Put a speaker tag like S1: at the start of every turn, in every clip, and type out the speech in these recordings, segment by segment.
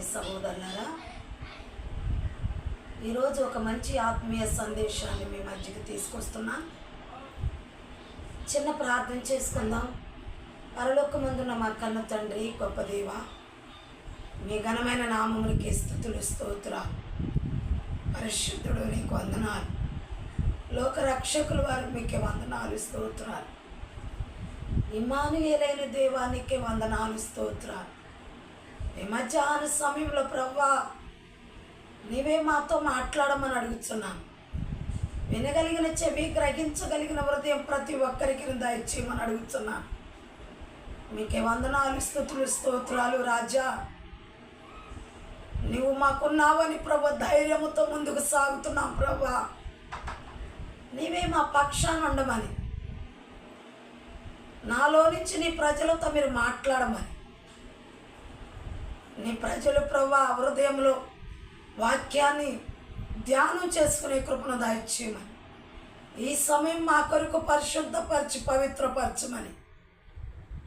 S1: సహోదరి సహోదరులారా ఈరోజు ఒక మంచి ఆత్మీయ సందేశాన్ని మీ మధ్యకి తీసుకొస్తున్నా చిన్న ప్రార్థన చేసుకుందాం. పరలోకమందున్న మా కన్న తండ్రి గొప్ప దేవ మీ ఘనమైన నామమునికి స్థుతులు స్తోత్ర పరిశుద్ధుడు నీకు వందనాలు. లోక రక్షకులు వారు మీకే వందనాలు స్తోత్రాలు. ఇమానుయేలైన దేవానికి వందనాలు స్తోత్రాలు. ఈ మధ్యాహ్న సమయంలో ప్రవ్వా నీవే మాతో మాట్లాడమని అడుగుతున్నాను. వినగలిగిన చెవి గ్రహించగలిగిన హృదయం ప్రతి ఒక్కరికి దయచేయమని అడుగుతున్నాను. మీకే వందనాలు స్థుతులు స్తోత్రాలు రాజా. నువ్వు మాకున్నావని ప్రభు ధైర్యముతో ముందుకు సాగుతున్నాం ప్రభా నీవే మా పక్షాన్ని ఉండమని. నాలో నుంచి నీ ప్రజలతో మీరు మాట్లాడమని. నీ ప్రజలు ప్రభా హృదయంలో వాక్యాన్ని ధ్యానం చేసుకునే కృపను దాయిచ్చేయమని. ఈ సమయం మా కొరకు పరిశుద్ధపరచి పవిత్రపరచమని.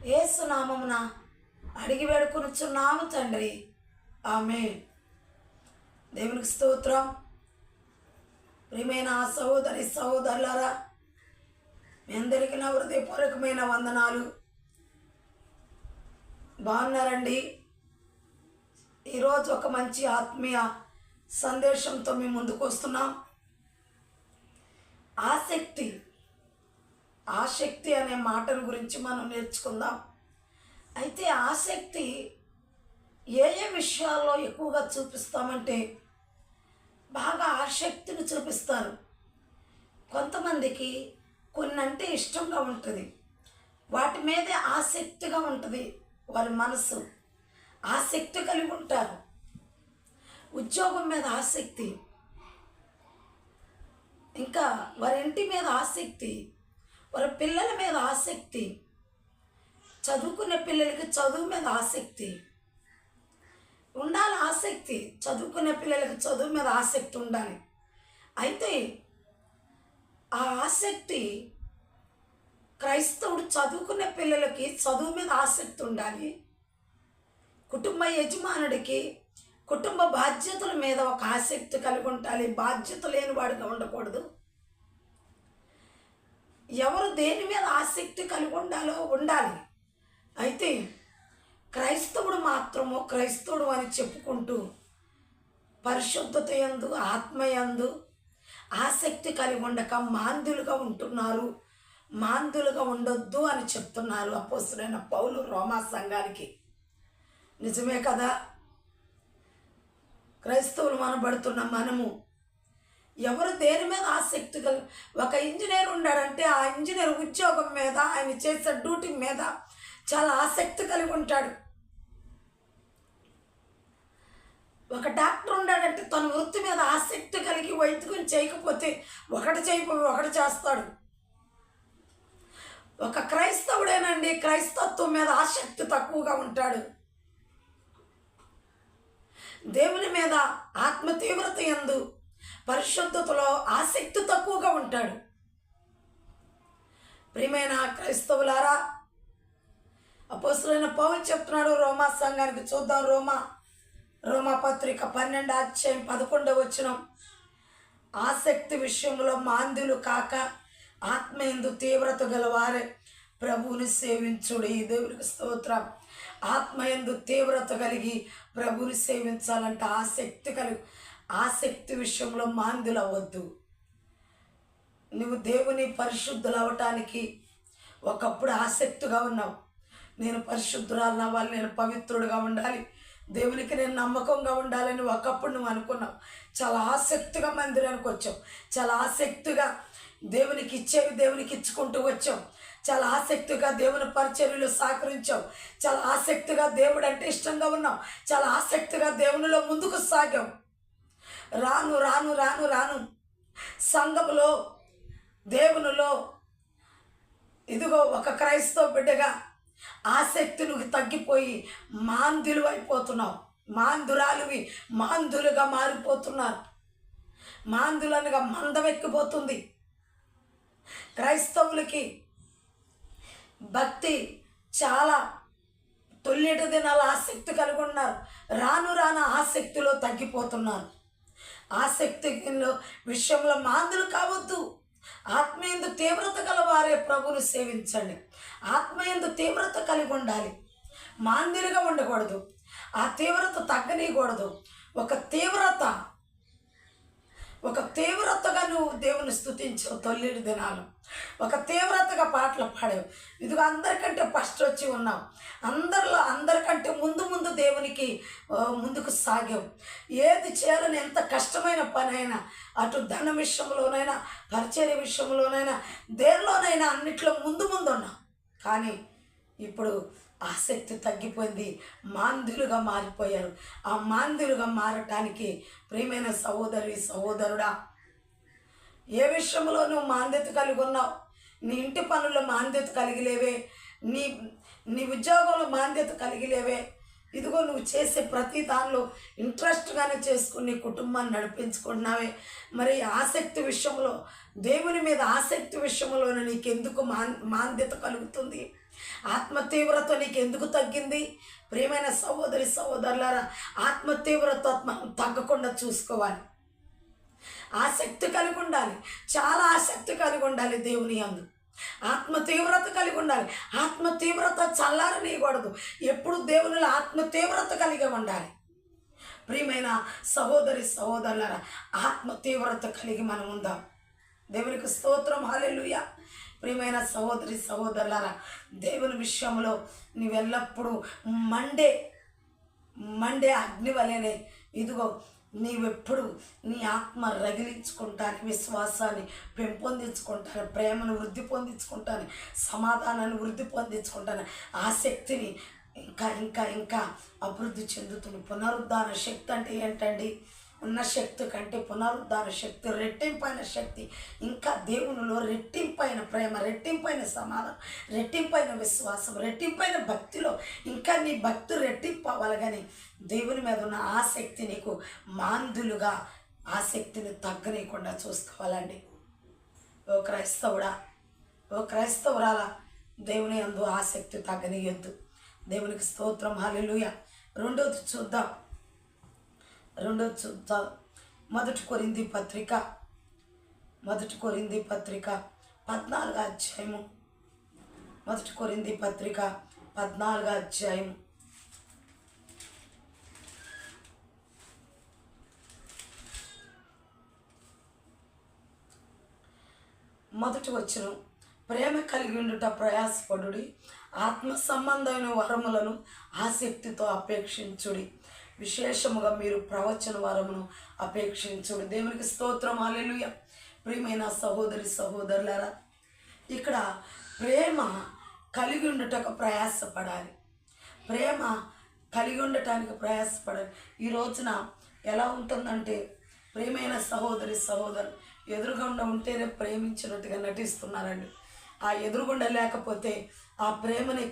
S1: ఏసునామమున అడిగి వేడుకొనుచున్నాము తండ్రి. ఆమె దేవునికి స్తోత్రం. ప్రియమైన సహోదరి సహోదరులారా మీ అందరికీ నా హృదయపూర్వకమైన వందనాలు. బాగున్నారండి? ఈరోజు ఒక మంచి ఆత్మీయ సందేశంతో మేము ముందుకు వస్తున్నాం. ఆసక్తి ఆసక్తి అనే మాటను గురించి మనం నేర్చుకుందాం. అయితే ఆసక్తి ఏ ఏ విషయాల్లో ఎక్కువగా చూపిస్తామంటే బాగా ఆసక్తిని చూపిస్తారు. కొంతమందికి కొన్ని అంటే ఇష్టంగా ఉంటుంది. వాటి మీదే ఆసక్తిగా ఉంటుంది వారి మనసు. ఆసక్తి కలిగి ఉంటారు. ఉద్యోగం మీద ఆసక్తి. ఇంకా వారి ఇంటి మీద ఆసక్తి వారి పిల్లల మీద ఆసక్తి చదువుకునే పిల్లలకి చదువు మీద ఆసక్తి. ఉండాలి ఆసక్తి చదువుకునే పిల్లలకి చదువు మీద ఆసక్తి ఉండాలి. అయితే ఆ ఆసక్తి క్రైస్తవుడు చదువుకునే పిల్లలకి చదువు మీద ఆసక్తి ఉండాలి. కుటుంబ యజమానుడికి కుటుంబ బాధ్యతల మీద ఒక ఆసక్తి కలిగి ఉండాలి బాధ్యత లేని వాడిగా ఉండకూడదు. ఎవరు దేని మీద ఆసక్తి కలిగి ఉండాలో. ఉండాలి అయితే క్రైస్తవుడు మాత్రము క్రైస్తవుడు అని చెప్పుకుంటూ పరిశుద్ధత యందు ఆత్మయందు ఆసక్తి కలిగి ఉండక మాందులుగా ఉంటున్నారు. మాందులుగా ఉండొద్దు అని చెప్తున్నారు అపోసుడైన పౌలు రోమా సంఘానికి. నిజమే కదా? క్రైస్తవులు మనబడుతున్న మనము ఎవరు దేని మీద ఆసక్తి కల ఒక ఇంజనీర్ ఉన్నాడంటే ఆ ఇంజనీర్ ఉద్యోగం మీద ఆయన చేసే డ్యూటీ మీద చాలా ఆసక్తి కలిగి ఉంటాడు. ఒక డాక్టర్ ఉన్నాడంటే తన వృత్తి మీద ఆసక్తి కలిగి వైద్యం చేయకపోతే ఒకటి చేయకపోయి ఒకటి చేస్తాడు. ఒక క్రైస్తవుడేనండి క్రైస్తత్వం మీద ఆసక్తి తక్కువగా ఉంటాడు. దేవుని మీద ఆత్మ తీవ్రత ఎందు పరిశుద్ధతలో ఆసక్తి తక్కువగా ఉంటాడు. ప్రియమైన క్రైస్తవులారా అపోసులైన పౌలు చెప్తున్నాడు రోమా సంఘానికి చూద్దాం. రోమా రోమా పత్రిక పన్నెండు అధ్యాయం పదకొండవ వచ్చిన ఆసక్తి విషయంలో మాంద్యులు కాక ఆత్మయందు తీవ్రత గలవారే. ప్రభువుని సేవించుడు. ఈ దేవునికి స్తోత్రం. ఆత్మయందు తీవ్రత కలిగి ప్రభుని సేవించాలంటే. ఆసక్తి కలిగి ఆసక్తి విషయంలో మాందులు అవ్వద్దు నువ్వు దేవుని పరిశుద్ధులు అవ్వటానికి ఒకప్పుడు ఆసక్తిగా ఉన్నావు. నేను పరిశుద్ధురాలు అవ్వాలి నేను పవిత్రుడుగా ఉండాలి. దేవునికి నేను నమ్మకంగా ఉండాలని ఒకప్పుడు నువ్వు అనుకున్నావు. చాలా ఆసక్తిగా మందిరానికి వచ్చావు. చాలా ఆసక్తిగా దేవునికి ఇచ్చేవి దేవునికి ఇచ్చుకుంటూ వచ్చావు. చాలా ఆసక్తిగా దేవుని పరిచర్యలు సహకరించాం చాలా ఆసక్తిగా దేవుడు అంటే ఇష్టంగా ఉన్నాం చాలా ఆసక్తిగా దేవునిలో ముందుకు సాగాం రాను రాను రాను రాను. సంఘములో దేవునిలో ఇదిగో ఒక క్రైస్తవ బిడ్డగా ఆసక్తి నువ్వు తగ్గిపోయి మాందులు అయిపోతున్నావు. మాందురాలువి మాందులుగా మారిపోతున్నారు. మాందులనగా మందమెక్కిపోతుంది. క్రైస్తవులకి భక్తి చాలా తొల్లిటి దినాల ఆసక్తి కలిగి ఉన్నారు రాను రాను ఆసక్తిలో తగ్గిపోతున్నారు. ఆసక్తిలో విషయంలో మాందులు కావద్దు. ఆత్మయందు తీవ్రత గల వారే సేవించండి. ఆత్మయందు తీవ్రత కలిగి ఉండాలి మాందిరిగా ఉండకూడదు. ఆ తీవ్రత తగ్గనీయకూడదు. ఒక తీవ్రత ఒక తీవ్రతగా నువ్వు దేవుని స్థుతించావు తొల్లిడి దినాలు. ఒక తీవ్రతగా పాటలు పాడావు. ఇదిగో అందరికంటే ఫస్ట్ వచ్చి ఉన్నావు. అందరిలో అందరికంటే ముందు ముందు దేవునికి ముందుకు సాగావు. ఏది చేయాలని ఎంత కష్టమైన పని అయినా అటు ధన విషయంలోనైనా పరిచర్య విషయంలోనైనా దేనిలోనైనా అన్నిట్లో ముందు ముందు ఉన్నావు. కానీ ఇప్పుడు ఆసక్తి తగ్గిపోయింది. మాందులుగా మారిపోయారు. ఆ మాందులుగా మారటానికి ప్రియమైన సహోదరి సహోదరుడా ఏ విషయంలో నువ్వు మాంద్యత కలిగి ఉన్నావు? నీ ఇంటి పనుల్లో మాంద్యత కలిగిలేవే నీ నీ ఉద్యోగంలో మాంద్యత కలిగిలేవే ఇదిగో నువ్వు చేసే ప్రతి దానిలో ఇంట్రెస్ట్గానే చేసుకుని నీ కుటుంబాన్ని నడిపించుకుంటున్నావే. మరి ఆసక్తి విషయంలో దేవుని మీద ఆసక్తి విషయంలోనే నీకెందుకు మా మాంద్యత కలుగుతుంది? ఆత్మ తీవ్రత నీకు ఎందుకు తగ్గింది? ప్రియమైన సహోదరి సహోదరులారా ఆత్మ తీవ్రత తగ్గకుండా చూసుకోవాలి. ఆసక్తి కలిగి ఉండాలి. చాలా ఆసక్తి కలిగి ఉండాలి దేవుని అందు. ఆత్మ తీవ్రత కలిగి ఉండాలి. ఆత్మ తీవ్రత చల్లారనీయకూడదు. ఎప్పుడు దేవునిలో ఆత్మ తీవ్రత కలిగి ఉండాలి. ప్రియమైన సహోదరి సహోదరులారా ఆత్మ తీవ్రత కలిగి మనం ఉందాం. దేవునికి స్తోత్రం హాలెలుయ ప్రియమైన సహోదరి సహోదరులారా దేవుని విషయంలో నీవెల్లప్పుడూ మండే మండే అగ్ని వలెనే ఇదిగో నీవెప్పుడు నీ ఆత్మ రగిలించుకుంటాను విశ్వాసాన్ని పెంపొందించుకుంటాను ప్రేమను వృద్ధి పొందించుకుంటాను సమాధానాన్ని వృద్ధి పొందించుకుంటాను ఆసక్తిని ఇంకా ఇంకా ఇంకా అభివృద్ధి చెందుతుంది. పునరుద్ధాన శక్తి అంటే ఏంటండి? ఉన్న శక్తి కంటే పునరుద్ధార శక్తి రెట్టింపైన శక్తి ఇంకా దేవునిలో రెట్టింపైన ప్రేమ రెట్టింపైన సమాధానం రెట్టింపైన విశ్వాసం రెట్టింపైన భక్తిలో ఇంకా నీ భక్తి రెట్టింపు అవ్వాలి కానీ దేవుని మీద ఉన్న ఆసక్తి నీకు మాందులుగా ఆసక్తిని తగ్గనీయకుండా చూసుకోవాలండి. ఓ క్రైస్తవుడా ఓ క్రైస్తవురాలా దేవుని అందు ఆసక్తి తగ్గనీయొద్దు. దేవునికి స్తోత్రం హాలెలుయ రెండోది చూద్దాం. రెండో మొదటి కొరింది పత్రిక మొదటి కొరింది పత్రిక పద్నాలుగు అధ్యాయము. మొదటి కొరింది పత్రిక పద్నాలుగు అధ్యాయము. మొదటి వచ్చిన ప్రేమ కలిగి ఉండుట ప్రయాసపడుడి ఆత్మ సంబంధమైన వరములను ఆసక్తితో అపేక్షించుడి. విశేషముగా మీరు ప్రవచన వరమును అపేక్షించుడు. దేవునికి స్తోత్రం. అలెలుయ ప్రియమైన సహోదరి సహోదరులారా ఇక్కడ ప్రేమ కలిగి ఉండటకు ప్రయాసపడాలి. ప్రేమ కలిగి ఉండటానికి ప్రయాసపడాలి. ఈ రోజున ఎలా ఉంటుందంటే ప్రేమైన సహోదరి సహోదరు ఎదురుగుండా ఉంటేనే ప్రేమించినట్టుగా నటిస్తున్నారండి. ఆ ఎదురుగుండా లేకపోతే ఆ ప్రేమని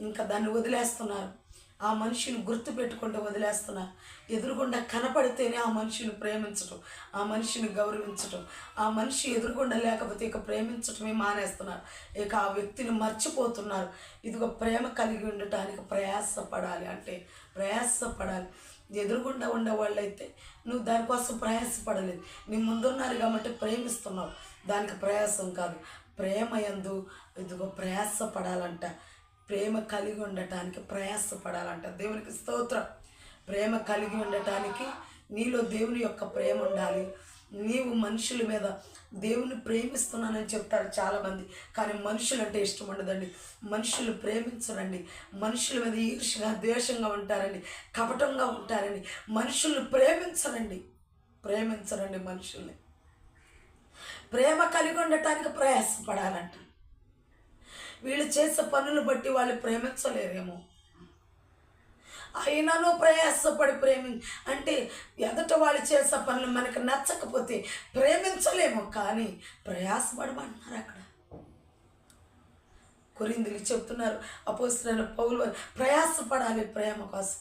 S1: ఇంకా దాన్ని వదిలేస్తున్నారు. ఆ మనిషిని గుర్తు పెట్టుకుంటూ వదిలేస్తున్నా. ఎదురుగుండా కనపడితేనే ఆ మనిషిని ప్రేమించటం ఆ మనిషిని గౌరవించటం ఆ మనిషి ఎదురుగుండా లేకపోతే ఇక ప్రేమించటమే మానేస్తున్నారు. ఇక ఆ వ్యక్తిని మర్చిపోతున్నారు. ఇదిగో ప్రేమ కలిగి ఉండటానికి ప్రయాసపడాలి అంటే ప్రయాసపడాలి. ఎదురుగుండా ఉండే వాళ్ళైతే నువ్వు దానికోసం ప్రయాసపడలేదు. నీ ముందున్నారు కాబట్టి ప్రేమిస్తున్నావు. దానికి ప్రయాసం కాదు. ప్రేమ ఎందు ఇదిగో ప్రయాసపడాలంట. ప్రేమ కలిగి ఉండటానికి ప్రయాసపడాలంట. దేవునికి స్తోత్రం. ప్రేమ కలిగి ఉండటానికి నీలో దేవుని యొక్క ప్రేమ ఉండాలి. నీవు మనుషుల మీద దేవుని ప్రేమిస్తున్నానని చెప్తారు చాలామంది. కానీ మనుషులంటే ఇష్టం ఉండదండి. మనుషులు ప్రేమించరండి. మనుషుల మీద ఈర్ష్యగా ద్వేషంగా ఉంటారండి. కపటంగా ఉంటారండి. మనుషుల్ని ప్రేమించరండి. ప్రేమించరండి మనుషుల్ని. ప్రేమ కలిగి ఉండటానికి ప్రయాసపడాలంట. వీళ్ళు చేసే పనులు బట్టి వాళ్ళు ప్రేమించలేరేమో. అయినను ప్రయాసపడి ప్రేమి అంటే ఎదుట వాళ్ళు చేసే పనులు మనకు నచ్చకపోతే ప్రేమించలేము కానీ ప్రయాసపడమంటున్నారు అక్కడ. కొరిందులు చెప్తున్నారు అపోస్తున్న పౌలు ప్రయాసపడాలి ప్రేమ కోసం.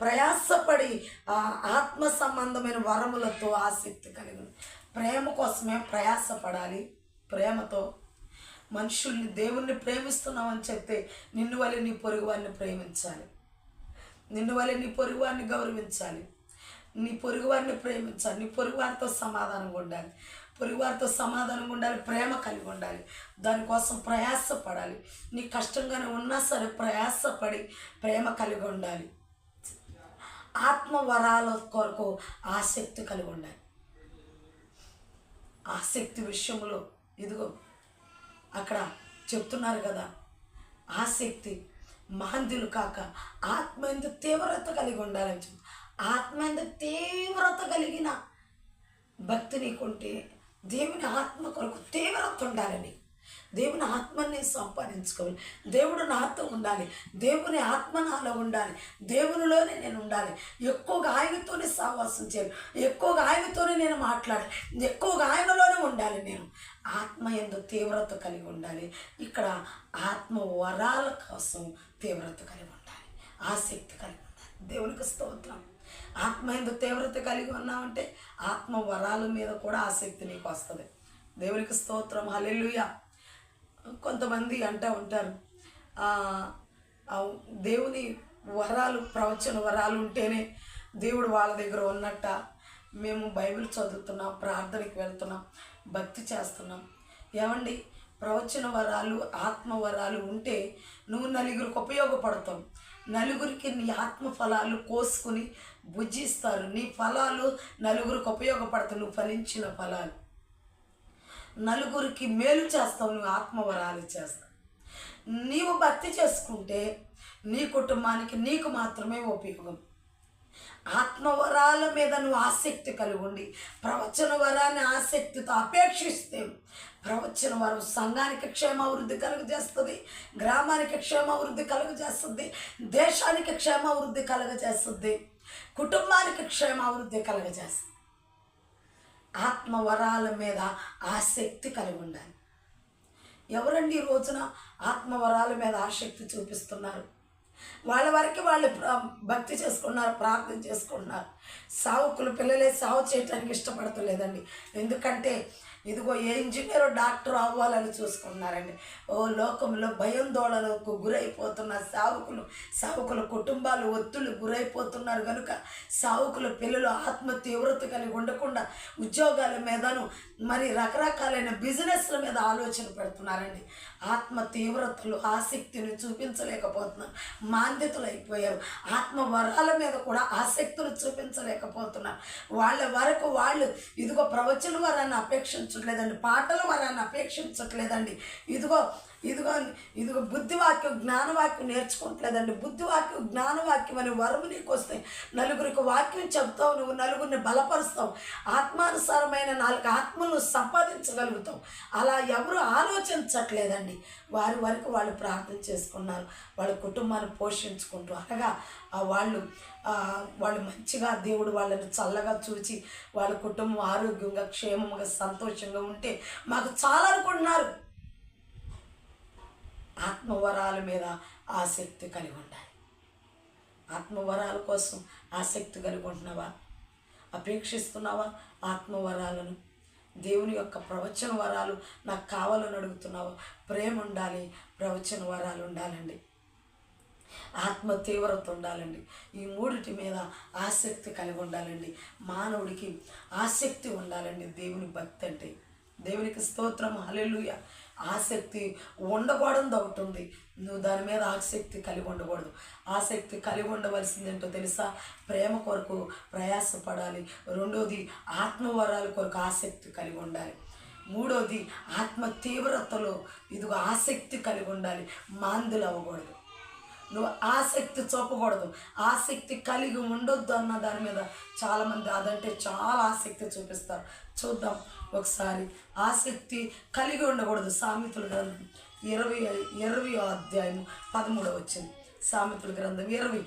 S1: ప్రయాసపడి ఆ ఆత్మ సంబంధమైన వరములతో ఆసక్తి కలిగి ఉంది. ప్రేమ కోసమే ప్రయాసపడాలి ప్రేమతో. మనుషుల్ని దేవుణ్ణి ప్రేమిస్తున్నామని చెప్తే నిన్ను వల్ల నీ పొరుగు వారిని ప్రేమించాలి. నిన్ను వల్ల నీ పొరుగు వారిని గౌరవించాలి. నీ పొరుగు వారిని ప్రేమించాలి. నీ పొరుగు వారితో సమాధానంగా ఉండాలి. పొరుగు వారితో సమాధానంగా ఉండాలి ప్రేమ కలిగి ఉండాలి. దానికోసం ప్రయాసపడాలి. నీ కష్టంగానే ఉన్నా సరే ప్రయాసపడి ప్రేమ కలిగి ఉండాలి. ఆత్మవరాల కొరకు ఆసక్తి కలిగి ఉండాలి. ఆసక్తి విషయంలో ఇదిగో అక్కడ చెప్తున్నారు కదా ఆసక్తి మహంతులు కాక ఆత్మ తీవ్రత కలిగి ఉండాలని చెప్పి. ఆత్మ తీవ్రత కలిగిన భక్తి నీకుంటే దేవుని ఆత్మ కొరకు తీవ్రత ఉండాలని. దేవుని ఆత్మని సంపాదించుకోవాలి. దేవుడు నాతో ఉండాలి. దేవుని ఆత్మ నాలో ఉండాలి. దేవునిలోనే నేను ఉండాలి. ఎక్కువగా ఆయనతోనే సహవాసం చేయాలి. ఎక్కువగా ఆయనతోనే నేను మాట్లాడాలి. ఎక్కువగా ఆయనలోనే ఉండాలి నేను. ఆత్మ ఎందు తీవ్రత కలిగి ఉండాలి. ఇక్కడ ఆత్మ వరాల కోసం తీవ్రత కలిగి ఉండాలి. ఆసక్తి కలిగి ఉండాలి. దేవునికి స్తోత్రం. ఆత్మ ఎందు తీవ్రత కలిగి ఉన్నామంటే ఆత్మ వరాల మీద కూడా ఆసక్తి నీకు వస్తుంది. దేవునికి స్తోత్రం. హలెలుయా కొంతమంది అంటూ ఉంటారు. దేవుని వరాలు ప్రవచన వరాలు ఉంటేనే దేవుడు వాళ్ళ దగ్గర ఉన్నట్ట మేము బైబిల్ చదువుతున్నాం ప్రార్థనకి వెళ్తున్నాం భక్తి చేస్తున్నాం. ఏమండి? ప్రవచన వరాలు ఆత్మ వరాలు ఉంటే నువ్వు నలుగురికి ఉపయోగపడతావు. నలుగురికి నీ ఆత్మ ఫలాలు కోసుకుని భుజిస్తారు. నీ ఫలాలు నలుగురికి ఉపయోగపడతావు నువ్వు ఫలించిన ఫలాలు. నలుగురికి మేలు చేస్తావు నువ్వు ఆత్మవరాలు చేస్తావు నీవు భక్తి చేసుకుంటే నీ కుటుంబానికి నీకు మాత్రమే ఉపయోగం. ఆత్మవరాల మీద నువ్వు ఆసక్తి కలిగి ఉండి ప్రవచన వరాన్ని ఆసక్తితో అపేక్షిస్తే ప్రవచన వరం సంఘానికి క్షేమావృద్ధి కలుగజేస్తుంది గ్రామానికి క్షేమావృద్ధి కలుగజేస్తుంది దేశానికి క్షేమావృద్ధి కలుగజేస్తుంది కుటుంబానికి క్షేమావృద్ధి కలుగజేస్తుంది ఆత్మవరాల మీద ఆసక్తి కలిగి ఉండాలి ఎవరండి ఈ రోజున ఆత్మవరాల మీద ఆసక్తి చూపిస్తున్నారు? వాళ్ళ వరకు వాళ్ళు భక్తి చేసుకున్నారు ప్రార్థన చేసుకుంటున్నారు. సావుకులు పిల్లలే సావు చేయటానికి ఇష్టపడతలేదండి. ఎందుకంటే ఇదిగో ఏ ఇంజనీర్ డాక్టర్ అవ్వాలని చూసుకున్నారండి. ఓ లోకంలో భయందోళనకు గురైపోతున్న సావుకులు సావుకుల కుటుంబాలు ఒత్తులు గురైపోతున్నారు కనుక సావుకుల పిల్లలు ఆత్మ తీవ్రత కలిగి ఉండకుండా ఉద్యోగాల మీదను మరి రకరకాలైన బిజినెస్ల మీద ఆలోచన పెడుతున్నారండి. ఆత్మ తీవ్రతలు ఆసక్తిని చూపించలేకపోతున్నారు. మాంద్యతలు అయిపోయారు ఆత్మ వరాల మీద కూడా ఆసక్తులు చూపించలేకపోతున్నారు. వాళ్ళ వరకు వాళ్ళు ఇదిగో ప్రవచన వరాన్ని అపేక్షించట్లేదండి పాటలు మనల్ని అపేక్షించట్లేదండి. ఇదిగో ఇదిగో ఇదిగో బుద్ధివాక్యం జ్ఞానవాక్యం నేర్చుకోవట్లేదండి బుద్ధివాక్యం జ్ఞానవాక్యం అనే వరము నీకు వస్తాయి నలుగురికి వాక్యం చెప్తావు నువ్వు నలుగురిని బలపరుస్తావు. ఆత్మానుసారమైన నాలుగు ఆత్మలను సంపాదించగలుగుతావు. అలా ఎవరు ఆలోచించట్లేదండి. వారి వరకు వాళ్ళు ప్రార్థన చేసుకున్నారు. వాళ్ళ కుటుంబాన్ని పోషించుకుంటూ అనగా వాళ్ళు వాళ్ళు మంచిగా దేవుడు వాళ్ళని చల్లగా చూచి వాళ్ళ కుటుంబం ఆరోగ్యంగా క్షేమంగా సంతోషంగా ఉంటే మాకు చాలా అనుకుంటున్నారు ఆత్మవరాల మీద ఆసక్తి కలిగి ఉండాలి. ఆత్మవరాల కోసం ఆసక్తి కలిగి ఉంటున్నావా? అపేక్షిస్తున్నావా ఆత్మవరాలను? దేవుని యొక్క ప్రవచన వరాలు నాకు కావాలని అడుగుతున్నావా? ప్రేమ ఉండాలి ప్రవచన వరాలు ఉండాలండి. ఆత్మ తీవ్రత ఉండాలండి. ఈ మూడిటి మీద ఆసక్తి కలిగి ఉండాలండి. మానవుడికి ఆసక్తి ఉండాలండి దేవుని భక్తి అంటే. దేవునికి స్తోత్రం హల్లెలూయా. ఆసక్తి ఉండకూడదు ఒకటి ఉంది నువ్వు దాని మీద ఆసక్తి కలిగి ఉండకూడదు. ఆసక్తి కలిగి ఉండవలసింది ఏంటో తెలుసా? ప్రేమ కొరకు ప్రయాసపడాలి. రెండోది ఆత్మవరాల కొరకు ఆసక్తి కలిగి ఉండాలి. మూడోది ఆత్మ తీవ్రతలో ఇదిగో ఆసక్తి కలిగి ఉండాలి. మాందులు అవ్వకూడదు. నువ్వు ఆసక్తి చూపకూడదు. ఆసక్తి కలిగి ఉండొద్దు అన్న దాని మీద చాలామంది అదంటే చాలా ఆసక్తి చూపిస్తారు. చూద్దాం ఒకసారి. ఆసక్తి కలిగి ఉండకూడదు. సామెతల గ్రంథం ఇరవై ఇరవై అధ్యాయము పదమూడవ వచ్చింది సామెతల గ్రంథం ఇరవై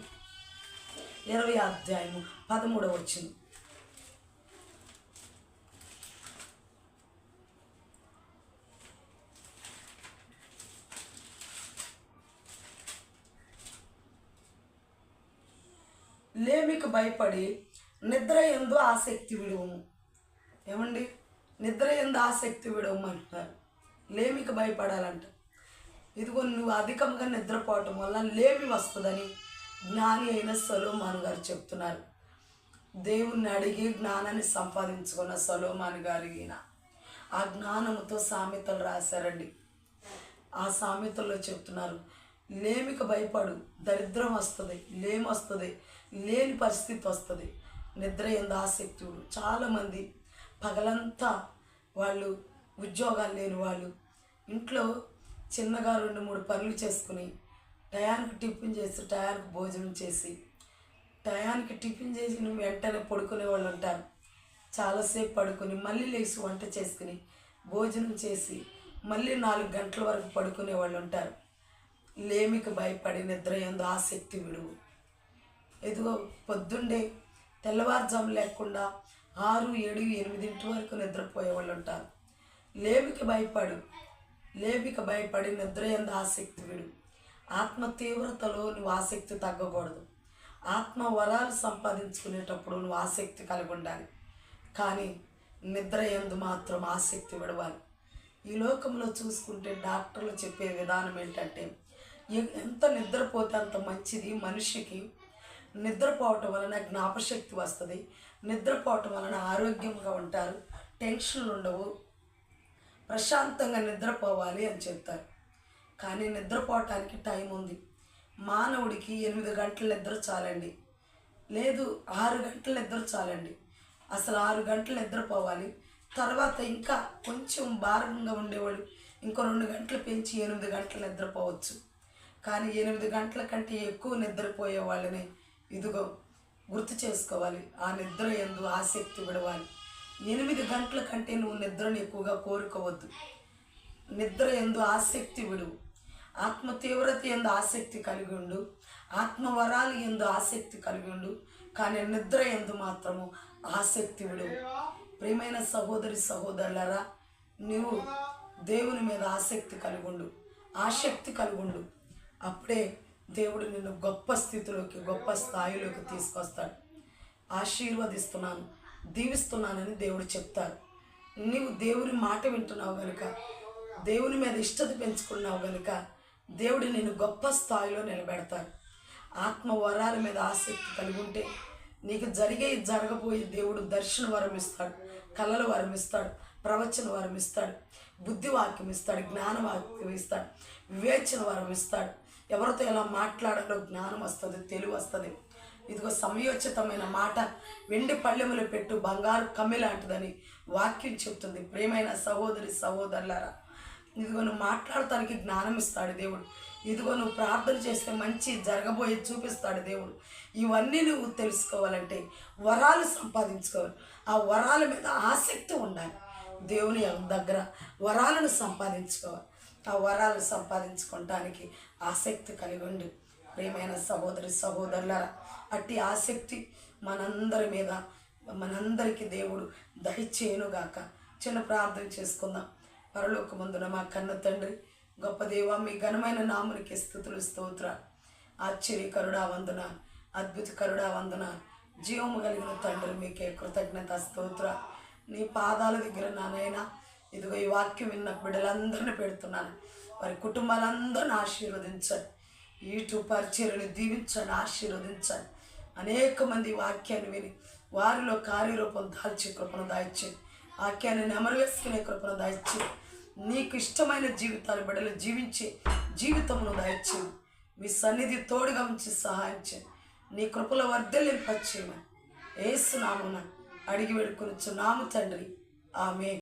S1: ఇరవై అధ్యాయము పదమూడవ వచ్చింది లేమికి భయపడి నిద్ర ఎందు ఆసక్తి విడవము. ఏమండి? నిద్ర ఎందు ఆసక్తి విడవమంటున్నారు లేమికి భయపడాలంట. ఇదిగో నువ్వు అధికంగా నిద్రపోవటం వల్ల లేమి వస్తుందని జ్ఞాని అయిన సలోమాను గారు చెప్తున్నారు. దేవుణ్ణి అడిగి జ్ఞానాన్ని సంపాదించుకున్న సలోమాన్ గారిన ఈయన. ఆ జ్ఞానముతో సామెతలు రాశారండి. ఆ సామెతల్లో చెప్తున్నారు లేమికి భయపడు దరిద్రం వస్తుంది లేమి వస్తుంది లేని పరిస్థితి వస్తుంది. నిద్ర ఎందు ఆసక్తి చాలామంది పగలంతా వాళ్ళు ఉద్యోగాలు లేని వాళ్ళు ఇంట్లో చిన్నగా రెండు మూడు పనులు చేసుకుని టయానికి టిఫిన్ చేసి టయానికి భోజనం చేసి టయానికి టిఫిన్ చేసి వెంటనే పడుకునే వాళ్ళు ఉంటారు. చాలాసేపు పడుకొని మళ్ళీ లేచి వంట చేసుకుని భోజనం చేసి మళ్ళీ నాలుగు గంటల వరకు పడుకునే వాళ్ళు ఉంటారు. లేమికి భయపడి నిద్ర ఎందు ఆసక్తి విడువు. ఎదుగో పొద్దుండే తెల్లవారుజాము లేకుండా ఆరు ఏడు ఎనిమిదింటి వరకు నిద్రపోయే వాళ్ళు ఉంటారు లేవికి భయపడు లేవిక భయపడి నిద్ర ఎందు ఆసక్తి విడు. ఆత్మ తీవ్రతలో నువ్వు ఆసక్తి తగ్గకూడదు. ఆత్మ వరాలు సంపాదించుకునేటప్పుడు నువ్వు ఆసక్తి కలిగి ఉండాలి కానీ నిద్ర ఎందు మాత్రం ఆసక్తి విడవాలి. ఈ లోకంలో చూసుకుంటే డాక్టర్లు చెప్పే విధానం ఏంటంటే ఎంత నిద్రపోతే అంత మంచిది మనిషికి నిద్రపోవటం వలన జ్ఞాపశక్తి వస్తుంది. నిద్రపోవటం వలన ఆరోగ్యంగా ఉంటారు. టెన్షన్లు ఉండవు. ప్రశాంతంగా నిద్రపోవాలి అని చెప్తారు. కానీ నిద్రపోవటానికి టైం ఉంది. మానవుడికి ఎనిమిది గంటలు నిద్ర చాలండి. లేదు ఆరు గంటలు నిద్ర చాలండి. అసలు ఆరు గంటలు నిద్రపోవాలి. తర్వాత ఇంకా కొంచెం భారంగా ఉండేవాడు ఇంకో రెండు గంటలు పెంచి ఎనిమిది గంటలు నిద్రపోవచ్చు. కానీ ఎనిమిది గంటల కంటే ఎక్కువ నిద్రపోయే వాళ్ళని ఇదిగో గుర్తు చేసుకోవాలి. ఆ నిద్ర ఎందు ఆసక్తి విడవాలి ఎనిమిది గంటల కంటే నువ్వు నిద్రను ఎక్కువగా కోరుకోవద్దు. నిద్ర ఎందు ఆసక్తి విడువు ఆత్మ తీవ్రత ఎందు ఆసక్తి కలిగి ఉండు. ఆత్మ వరాలు ఎందు ఆసక్తి కలిగి ఉండు. కానీ నిద్ర ఎందు మాత్రము ఆసక్తి విడువు ప్రియమైన సహోదరి సహోదరులరా నువ్వు దేవుని మీద ఆసక్తి కలిగి ఉండు. ఆసక్తి కలిగి ఉండు. అప్పుడే దేవుడు నిన్ను గొప్ప స్థితిలోకి గొప్ప స్థాయిలోకి తీసుకొస్తాడు. ఆశీర్వదిస్తున్నాను దీవిస్తున్నానని దేవుడు చెప్తారు నీవు దేవుని మాట వింటున్నావు కనుక దేవుని మీద ఇష్టత పెంచుకున్నావు కనుక దేవుడు నిన్ను గొప్ప స్థాయిలో నిలబెడతాడు. ఆత్మ వరాల మీద ఆసక్తి కలిగి ఉంటే నీకు జరిగే జరగబోయే దేవుడు దర్శన వరం ఇస్తాడు కళల వరం ఇస్తాడు ప్రవచన వరం ఇస్తాడు బుద్ధి వాక్యం ఇస్తాడు జ్ఞానవాక్యం ఇస్తాడు వివేచన వరం ఇస్తాడు. ఎవరితో ఎలా మాట్లాడాలో జ్ఞానం వస్తుంది తెలివి వస్తుంది. ఇదిగో సమయోచితమైన మాట వెండి పళ్ళెములు పెట్టు బంగారు కమ్మి లాంటిదని వాక్యం చెప్తుంది. ప్రేమైన సహోదరి సహోదరులారా ఇదిగో నువ్వు మాట్లాడటానికి జ్ఞానం ఇస్తాడు దేవుడు. ఇదిగో నువ్వు ప్రార్థన చేస్తే మంచి జరగబోయే చూపిస్తాడు దేవుడు. ఇవన్నీ నువ్వు తెలుసుకోవాలంటే వరాలు సంపాదించుకోవాలి. ఆ వరాల మీద ఆసక్తి ఉండాలి. దేవుని దగ్గర వరాలను సంపాదించుకోవాలి. ఆ వరాలు సంపాదించుకోవటానికి ఆసక్తి కలిగి ఉండు ప్రేమైన సహోదరి సహోదరుల అట్టి ఆసక్తి మనందరి మీద మనందరికీ దేవుడు దయచేయనుగాక. చిన్న ప్రార్థన చేసుకుందాం. పరలోకమందున మా కన్న తండ్రి గొప్ప దేవ మీ ఘనమైన నామునికి స్థుతులు స్తోత్ర ఆశ్చర్యకరుడా వందన అద్భుతకరుడా వందన జీవము కలిగిన తండ్రి మీకే కృతజ్ఞత స్తోత్ర నీ పాదాల దగ్గర నానైనా ఇదిగో ఈ వాక్యం విన్న బిడ్డలందరినీ పెడుతున్నాను. వారి కుటుంబాలందరిని ఆశీర్వదించండి. యూట్యూబ్ పరిచయను దీవించండి ఆశీర్వదించండి. అనేక మంది వాక్యాన్ని విని వారిలో కార్యరూపం దాల్చి కృపను దాయిచ్చండి వాక్యాన్ని నెమరు వేసుకునే కృపను దాయిచ్చి నీకు ఇష్టమైన జీవితాలు బిడ్డలు జీవించే జీవితమును దాయిచ్చింది మీ సన్నిధి తోడుగా ఉంచి సహాయం నీ కృపల వర్ధలింపచ్చేయమని ఏసునామున అడిగి వేడుకొని నాము తండ్రి. ఆమె